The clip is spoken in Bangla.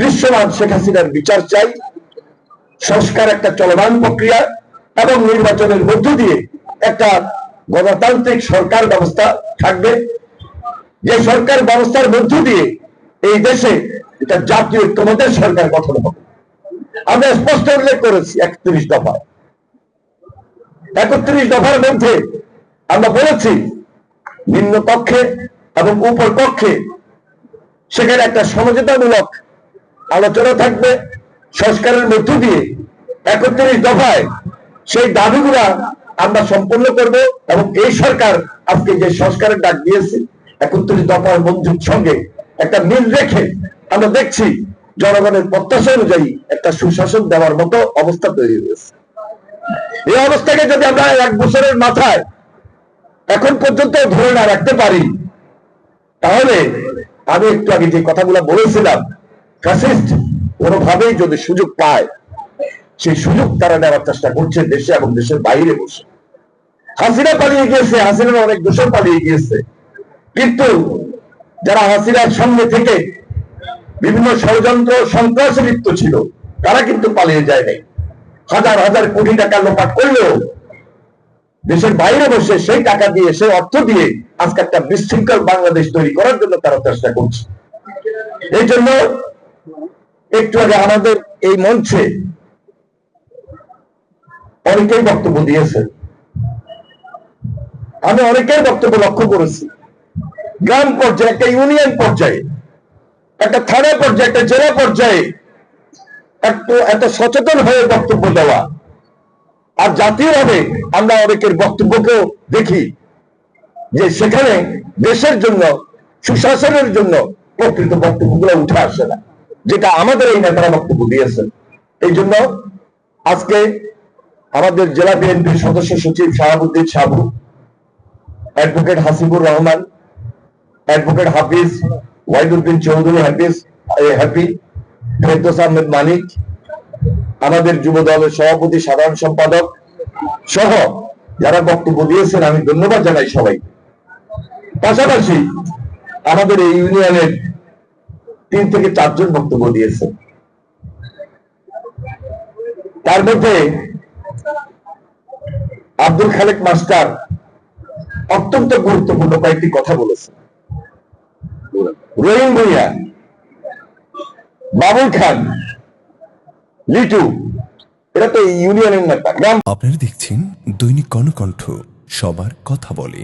দৃশ্যমান শেখ হাসিনার বিচার চাই, সংস্কার একটা চলমান প্রক্রিয়া এবং নির্বাচনের মধ্য দিয়ে একটা গণতান্ত্রিক সরকার ব্যবস্থা থাকবে। যে সরকার ব্যবস্থার মধ্য দিয়ে এই দেশে এটা জাতীয় ঐক্যমতের সরকার গঠন হবে। আমরা স্পষ্ট উল্লেখ করেছি একত্রিশ দফা। একত্রিশ দফার মধ্যে আমরা বলেছি নিম্ন কক্ষে এবং উপর কক্ষে সেখানে একটা সমঝোতামূলক আলোচনা থাকবে সংস্কারের মধ্য দিয়ে। একত্রিশ দফায় সেই দাবিগুলা আমরা সম্পূর্ণ করব এবং এই সরকার আজকে যে সংস্কারের ডাক দিয়েছে, একত্রিশ দফার মঞ্জুর সঙ্গে একটা মিল রেখে আমরা দেখছি জনগণের প্রত্যাশা অনুযায়ী একটা সুশাসন দেওয়ার মতো অবস্থা তৈরি হয়েছে। এই অবস্থাকে যদি আমরা এক বছরের মাথায় এখন পর্যন্ত ধরে না রাখতে পারি, তাহলে আমি একটু আগে যে কথাগুলো বলেছিলাম ফ্যাসিস্ট কোনোভাবেই যদি সুযোগ পায়, সেই সুযোগ তারা নেওয়ার চেষ্টা করছে দেশে এবং দেশের বাইরে বসে। হাসিনা পালিয়ে গিয়েছে হাসিনার অনেক পালিয়ে গিয়েছে। কিন্তু যারা হাসিনার সঙ্গে থেকে বিভিন্ন ষড়যন্ত্র, সন্ত্রাসে লিপ্ত ছিল, তারা কিন্তু পালিয়ে যায় নাই। হাজার হাজার কোটি টাকা লোপাট করলেও দেশের বাইরে বসে সেই টাকা দিয়ে, সেই অর্থ দিয়ে আজকে একটা বিশৃঙ্খল বাংলাদেশ তৈরি করার জন্য তারা চেষ্টা করছে। এই জন্য একটু আগে আমাদের এই মঞ্চে অনেকেই বক্তব্য দিয়েছেন আমি অনেকের বক্তব্য লক্ষ্য করেছি। গ্রাম পর্যায়ে, একটা ইউনিয়ন পর্যায়ে, একটা থানা পর্যায়ে, একটা জেলা পর্যায়ে একটু এত সচেতন হয়ে বক্তব্য দেওয়া। আর জাতীয়ভাবে আমরা অনেকের বক্তব্যকেও দেখি যে সেখানে দেশের জন্য, সুশাসনের জন্য প্রকৃত বক্তব্যগুলো উঠে আসে না। যেটা আমাদের এই নেতারা বক্তব্য দিয়েছেন। এই জন্য আজকে আমাদের জেলা বিএনপির সদস্য সচিব Shahabuddin Sabu, advocate Hasibur Rahman, advocate Hafiz Waiduddin Chowdhury Hafiz Happy Ferdous Ahmed Manik, আমাদের যুব দলের সভাপতি, সাধারণ সম্পাদক সহ যারা বক্তব্য দিয়েছেন, আমি ধন্যবাদ জানাই সবাই পাশাপাশি আমাদের এই ইউনিয়নের তিন থেকে চারজন বক্তব্য দিয়েছেন তার মধ্যে আব্দুল খালেক মাস্টার অত্যন্ত গুরুত্বপূর্ণ কয়েকটি কথা বলেছেন রহিম ভুইয়া, বাবুল খান, লিটু, এরা তো ইউনিয়নের নেতা আপনারা দেখছেন দৈনিক কর্ণকণ্ঠ, সবার কথা বলে।